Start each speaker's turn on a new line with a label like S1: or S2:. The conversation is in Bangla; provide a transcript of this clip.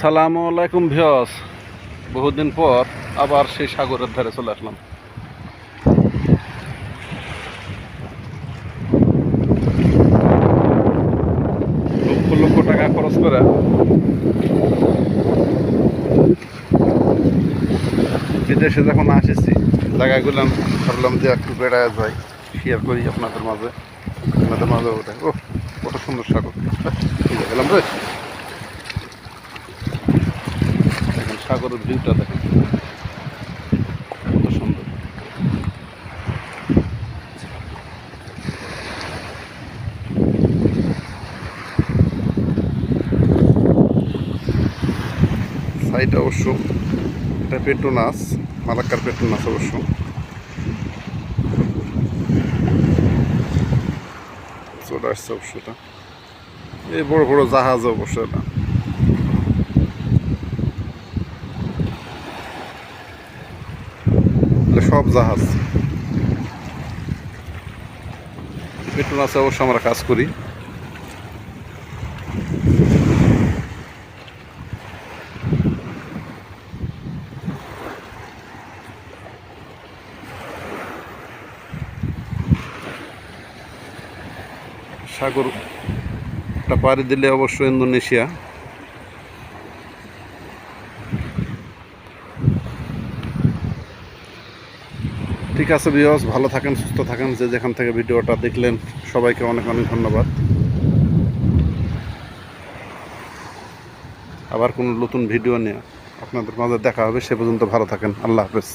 S1: সালামু আলাইকুম ভিয়স বহুদিন পর আবার সেই সাগরের ধারে চলে আসলাম। লক্ষ লক্ষ টাকা খরচ করে। বিদেশে যখন আসেছি, জায়গাগুলো ভাবলাম যে একটু বেড়ায় যাই শেয়ার করি আপনাদের মাঝে। আপনাদের মাঝে ওটা। ও কত সুন্দর সাগর। গেলাম রে দেখেন সাগরের ভিউটা দেখেন। কত সুন্দর। সাইড অবশ্য এটা পেট্রোনাস, মালাক্কার পেট্রোনাস অবশ্য। চলে আসছে অবশ্য এটা এই বড় বড় জাহাজ অবশ্য এটা। সব জাহাজ। পেট্রোনাসে অবশ্য আমরা কাজ করি। সাগরটা পাড়ি দিলে অবশ্য ইন্দোনেশিয়া। ঠিক আছে বিহস ভালো থাকেন, সুস্থ থাকেন। যে যেখান থেকে ভিডিওটা দেখলেন, সবাইকে অনেক অনেক ধন্যবাদ। আবার কোনো নতুন ভিডিও নিয়ে আপনাদের মাঝে দেখা হবে, সে পর্যন্ত ভালো থাকেন। আল্লাহ হাফেজ।